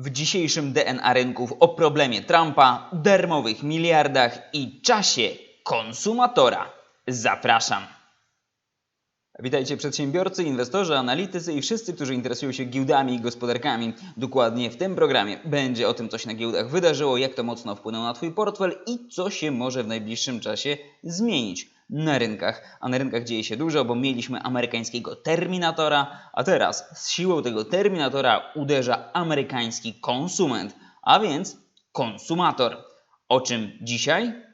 W dzisiejszym DNA rynków o problemie Trumpa, darmowych miliardach i czasie konsumatora. Zapraszam. Witajcie przedsiębiorcy, inwestorzy, analitycy i wszyscy, którzy interesują się giełdami i gospodarkami. Dokładnie w tym programie będzie o tym, co się na giełdach wydarzyło, jak to mocno wpłynęło na Twój portfel i co się może w najbliższym czasie zmienić na rynkach. A na rynkach dzieje się dużo, bo mieliśmy amerykańskiego Terminatora, a teraz z siłą tego Terminatora uderza amerykański konsument, a więc konsumator. O czym dzisiaj?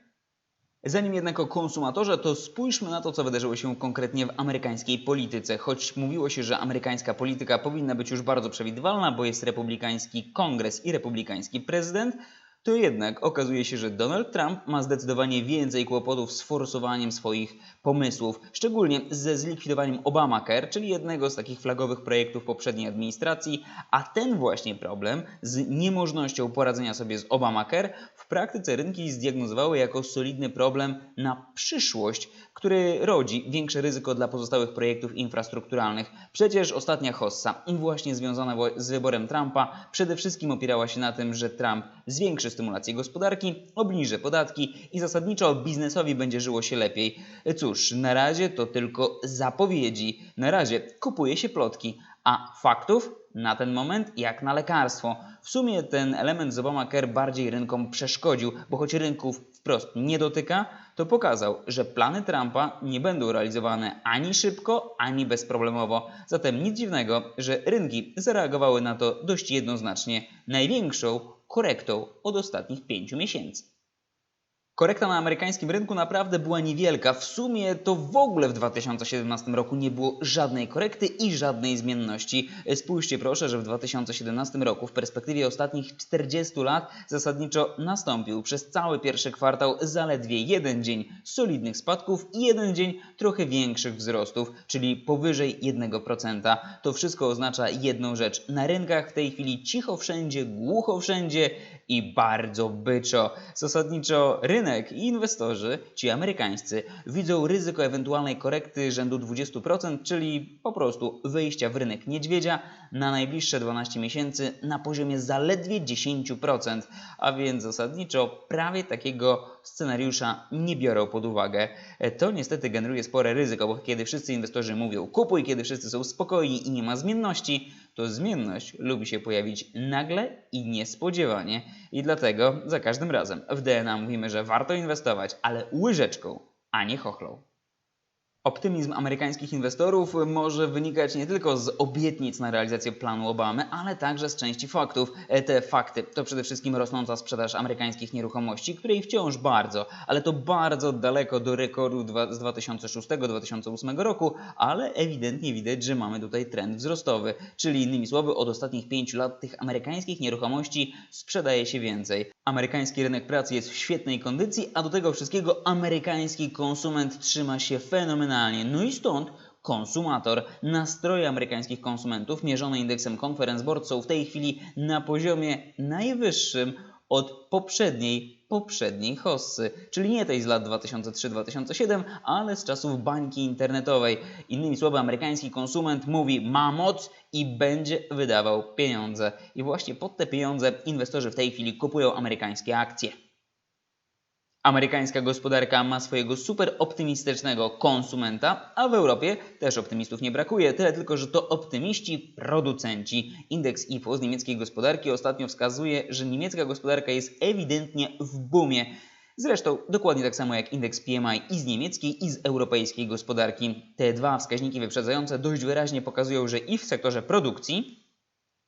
Zanim jednak o konsumatorze, to spójrzmy na to, co wydarzyło się konkretnie w amerykańskiej polityce. Choć mówiło się, że amerykańska polityka powinna być już bardzo przewidywalna, bo jest republikański kongres i republikański prezydent, to jednak okazuje się, że Donald Trump ma zdecydowanie więcej kłopotów z forsowaniem swoich pomysłów, szczególnie ze zlikwidowaniem Obamacare, czyli jednego z takich flagowych projektów poprzedniej administracji, a ten właśnie problem z niemożnością poradzenia sobie z Obamacare w praktyce rynki zdiagnozowały jako solidny problem na przyszłość, który rodzi większe ryzyko dla pozostałych projektów infrastrukturalnych. Przecież ostatnia hossa, właśnie związana z wyborem Trumpa, przede wszystkim opierała się na tym, że Trump zwiększy stymulację gospodarki, obniży podatki i zasadniczo biznesowi będzie żyło się lepiej. Cóż, na razie to tylko zapowiedzi. Na razie kupuje się plotki, a faktów na ten moment jak na lekarstwo. W sumie ten element z Obamacare bardziej rynkom przeszkodził, bo choć rynków wprost nie dotyka, to pokazał, że plany Trumpa nie będą realizowane ani szybko, ani bezproblemowo. Zatem nic dziwnego, że rynki zareagowały na to dość jednoznacznie największą korektą od ostatnich pięciu miesięcy. Korekta na amerykańskim rynku naprawdę była niewielka. W sumie to w ogóle w 2017 roku nie było żadnej korekty i żadnej zmienności. Spójrzcie proszę, że w 2017 roku w perspektywie ostatnich 40 lat zasadniczo nastąpił przez cały pierwszy kwartał zaledwie jeden dzień solidnych spadków i jeden dzień trochę większych wzrostów, czyli powyżej 1%. To wszystko oznacza jedną rzecz. Na rynkach w tej chwili cicho wszędzie, głucho wszędzie i bardzo byczo. Zasadniczo rynek i inwestorzy, ci amerykańscy, widzą ryzyko ewentualnej korekty rzędu 20%, czyli po prostu wyjścia w rynek niedźwiedzia na najbliższe 12 miesięcy na poziomie zaledwie 10%, a więc zasadniczo prawie takiego scenariusza nie biorą pod uwagę. E, To niestety generuje spore ryzyko, bo kiedy wszyscy inwestorzy mówią kupuj, kiedy wszyscy są spokojni i nie ma zmienności, to zmienność lubi się pojawić nagle i niespodziewanie. I dlatego za każdym razem w DNA mówimy, że warto inwestować, ale łyżeczką, a nie chochlą. Optymizm amerykańskich inwestorów może wynikać nie tylko z obietnic na realizację planu Obamy, ale także z części faktów. E, Te fakty to przede wszystkim rosnąca sprzedaż amerykańskich nieruchomości, której wciąż bardzo, ale to bardzo daleko do rekordu z 2006-2008 roku, ale ewidentnie widać, że mamy tutaj trend wzrostowy, czyli innymi słowy od ostatnich 5 lat tych amerykańskich nieruchomości sprzedaje się więcej. Amerykański rynek pracy jest w świetnej kondycji, a do tego wszystkiego amerykański konsument trzyma się fenomenalnie. No i stąd konsumator. Nastroje amerykańskich konsumentów mierzone indeksem Conference Board są w tej chwili na poziomie najwyższym od poprzedniej, poprzedniej hossy, czyli nie tej z lat 2003-2007, ale z czasów bańki internetowej. Innymi słowy, amerykański konsument mówi ma moc i będzie wydawał pieniądze. I właśnie pod te pieniądze inwestorzy w tej chwili kupują amerykańskie akcje. Amerykańska gospodarka ma swojego super optymistycznego konsumenta, a w Europie też optymistów nie brakuje, tyle tylko, że to optymiści producenci. Indeks IFO z niemieckiej gospodarki ostatnio wskazuje, że niemiecka gospodarka jest ewidentnie w boomie. Zresztą dokładnie tak samo jak indeks PMI i z niemieckiej i z europejskiej gospodarki. Te dwa wskaźniki wyprzedzające dość wyraźnie pokazują, że i w sektorze produkcji,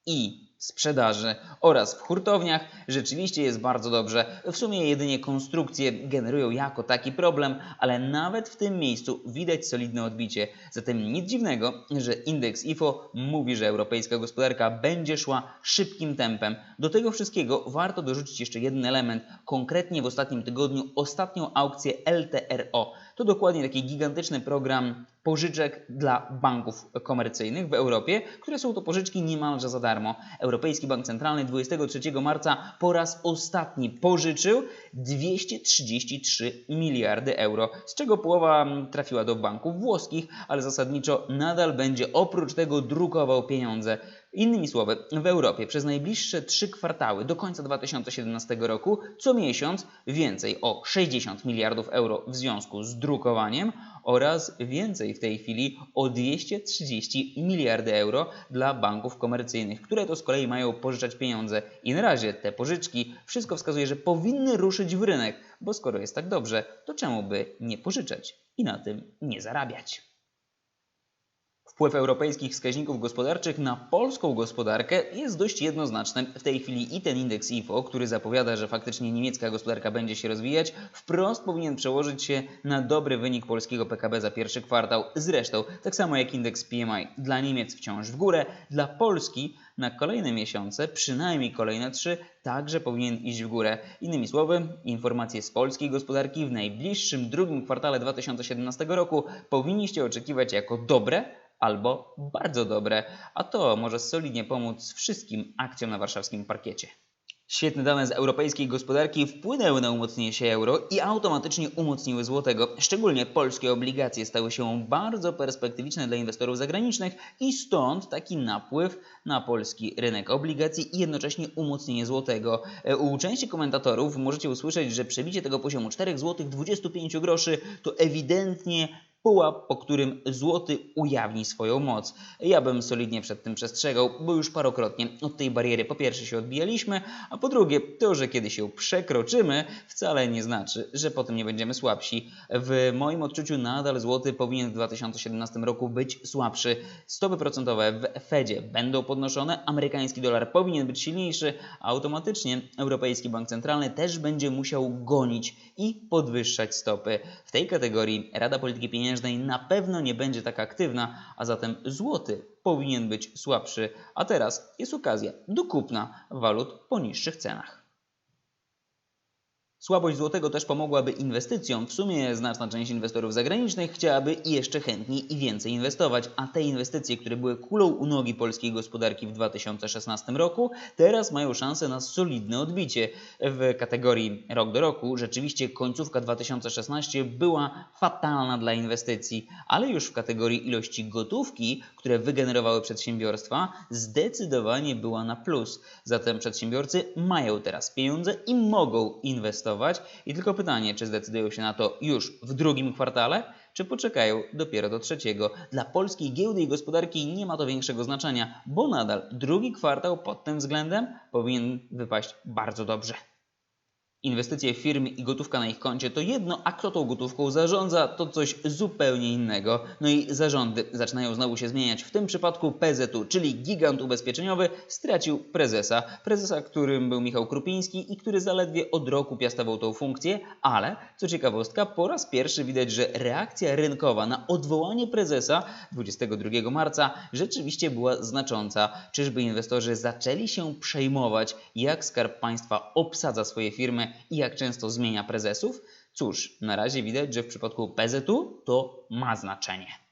i sprzedaży oraz w hurtowniach rzeczywiście jest bardzo dobrze. W sumie jedynie konstrukcje generują jako taki problem, ale nawet w tym miejscu widać solidne odbicie. Zatem nic dziwnego, że indeks IFO mówi, że europejska gospodarka będzie szła szybkim tempem. Do tego wszystkiego warto dorzucić jeszcze jeden element. Konkretnie w ostatnim tygodniu ostatnią aukcję LTRO. To dokładnie taki gigantyczny program pożyczek dla banków komercyjnych w Europie, które są to pożyczki niemalże za darmo. Europejski Bank Centralny 23 marca po raz ostatni pożyczył 233 miliardy euro, z czego połowa mm, trafiła do banków włoskich, ale zasadniczo nadal będzie oprócz tego drukował pieniądze. Innymi słowy, w Europie przez najbliższe trzy kwartały do końca 2017 roku co miesiąc więcej o 60 miliardów euro w związku z drukowaniem oraz więcej w tej chwili o 230 miliardy euro dla banków komercyjnych, które to z kolei mają pożyczać pieniądze. I na razie te pożyczki wszystko wskazuje, że powinny ruszyć w rynek, bo skoro jest tak dobrze, to czemu by nie pożyczać i na tym nie zarabiać? Wpływ europejskich wskaźników gospodarczych na polską gospodarkę jest dość jednoznaczny. W tej chwili i ten indeks IFO, który zapowiada, że faktycznie niemiecka gospodarka będzie się rozwijać, wprost powinien przełożyć się na dobry wynik polskiego PKB za pierwszy kwartał. Zresztą, tak samo jak indeks PMI dla Niemiec wciąż w górę, dla Polski na kolejne miesiące, przynajmniej kolejne trzy, także powinien iść w górę. Innymi słowy, informacje z polskiej gospodarki w najbliższym drugim kwartale 2017 roku powinniście oczekiwać jako dobre, albo bardzo dobre, a to może solidnie pomóc wszystkim akcjom na warszawskim parkiecie. Świetne dane z europejskiej gospodarki wpłynęły na umocnienie euro i automatycznie umocniły złotego. Szczególnie polskie obligacje stały się bardzo perspektywiczne dla inwestorów zagranicznych i stąd taki napływ na polski rynek obligacji i jednocześnie umocnienie złotego. E, U części komentatorów możecie usłyszeć, że przebicie tego poziomu 4 zł 25 groszy to ewidentnie pułap, po którym złoty ujawni swoją moc. Ja bym solidnie przed tym przestrzegał, bo już parokrotnie od tej bariery po pierwsze się odbijaliśmy, a po drugie to, że kiedy się przekroczymy, wcale nie znaczy, że potem nie będziemy słabsi. W moim odczuciu nadal złoty powinien w 2017 roku być słabszy. Stopy procentowe w Fedzie będą podnoszone, amerykański dolar powinien być silniejszy, a automatycznie Europejski Bank Centralny też będzie musiał gonić i podwyższać stopy. W tej kategorii Rada Polityki Pieniężnej na pewno nie będzie tak aktywna, a zatem złoty powinien być słabszy, a teraz jest okazja do kupna walut po niższych cenach. Słabość złotego też pomogłaby inwestycjom. W sumie znaczna część inwestorów zagranicznych chciałaby jeszcze chętniej i więcej inwestować, a te inwestycje, które były kulą u nogi polskiej gospodarki w 2016 roku, teraz mają szansę na solidne odbicie. W kategorii rok do roku rzeczywiście końcówka 2016 była fatalna dla inwestycji, ale już w kategorii ilości gotówki, które wygenerowały przedsiębiorstwa, zdecydowanie była na plus. Zatem przedsiębiorcy mają teraz pieniądze i mogą inwestować. I tylko pytanie, czy zdecydują się na to już w drugim kwartale, czy poczekają dopiero do trzeciego. Dla polskiej giełdy i gospodarki nie ma to większego znaczenia, bo nadal drugi kwartał pod tym względem powinien wypaść bardzo dobrze. Inwestycje w firmy i gotówka na ich koncie to jedno, a kto tą gotówką zarządza, to coś zupełnie innego. No i zarządy zaczynają znowu się zmieniać. W tym przypadku PZU, czyli gigant ubezpieczeniowy, stracił prezesa. Prezesa, którym był Michał Krupiński i który zaledwie od roku piastował tą funkcję, ale co ciekawostka, po raz pierwszy widać, że reakcja rynkowa na odwołanie prezesa 22 marca rzeczywiście była znacząca. Czyżby inwestorzy zaczęli się przejmować, jak Skarb Państwa obsadza swoje firmy i jak często zmienia prezesów? Cóż, na razie widać, że w przypadku PZU to ma znaczenie.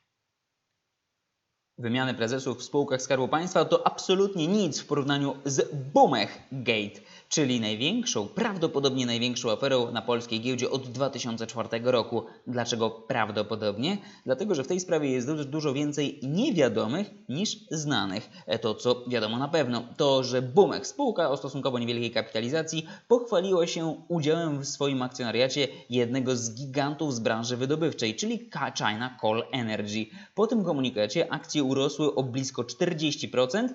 Wymiany prezesów w spółkach Skarbu Państwa to absolutnie nic w porównaniu z Bumech Gate, czyli największą, prawdopodobnie największą aferą na polskiej giełdzie od 2004 roku. Dlaczego prawdopodobnie? Dlatego, że w tej sprawie jest dużo, więcej niewiadomych niż znanych. E, To, co wiadomo na pewno, to, że Bumech, spółka o stosunkowo niewielkiej kapitalizacji, pochwaliła się udziałem w swoim akcjonariacie jednego z gigantów z branży wydobywczej, czyli China Coal Energy. Po tym komunikacie akcje urosły o blisko 40%,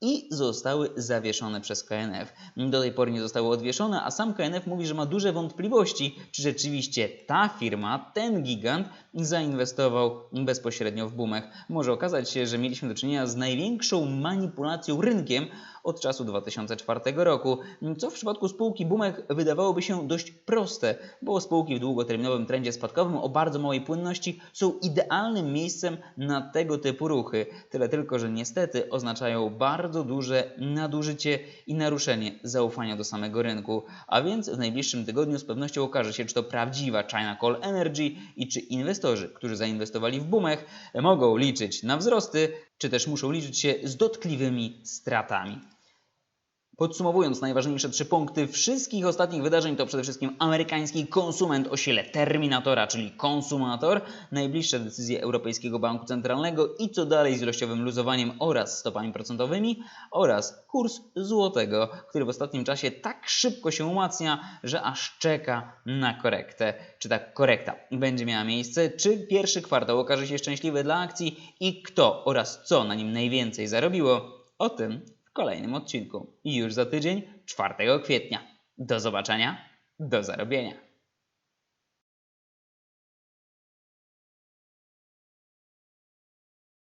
i zostały zawieszone przez KNF. Do tej pory nie zostały odwieszone, a sam KNF mówi, że ma duże wątpliwości, czy rzeczywiście ta firma, ten gigant zainwestował bezpośrednio w Bumech. Może okazać się, że mieliśmy do czynienia z największą manipulacją rynkiem od czasu 2004 roku, co w przypadku spółki Bumech wydawałoby się dość proste, bo spółki w długoterminowym trendzie spadkowym o bardzo małej płynności są idealnym miejscem na tego typu ruchy. Tyle tylko, że niestety oznaczają bardzo duże nadużycie i naruszenie zaufania do samego rynku. A więc w najbliższym tygodniu z pewnością okaże się, czy to prawdziwa China Coal Energy i czy inwestorzy, którzy zainwestowali w Bumech, mogą liczyć na wzrosty, czy też muszą liczyć się z dotkliwymi stratami. Podsumowując najważniejsze trzy punkty wszystkich ostatnich wydarzeń, to przede wszystkim amerykański konsument o sile terminatora, czyli konsumator, najbliższe decyzje Europejskiego Banku Centralnego i co dalej z ilościowym luzowaniem oraz stopami procentowymi oraz kurs złotego, który w ostatnim czasie tak szybko się umacnia, że aż czeka na korektę. Czy ta korekta będzie miała miejsce, czy pierwszy kwartał okaże się szczęśliwy dla akcji? I kto oraz co na nim najwięcej zarobiło, o tym kolejnym odcinku. Już za tydzień, 4 kwietnia. Do zobaczenia, do zarobienia.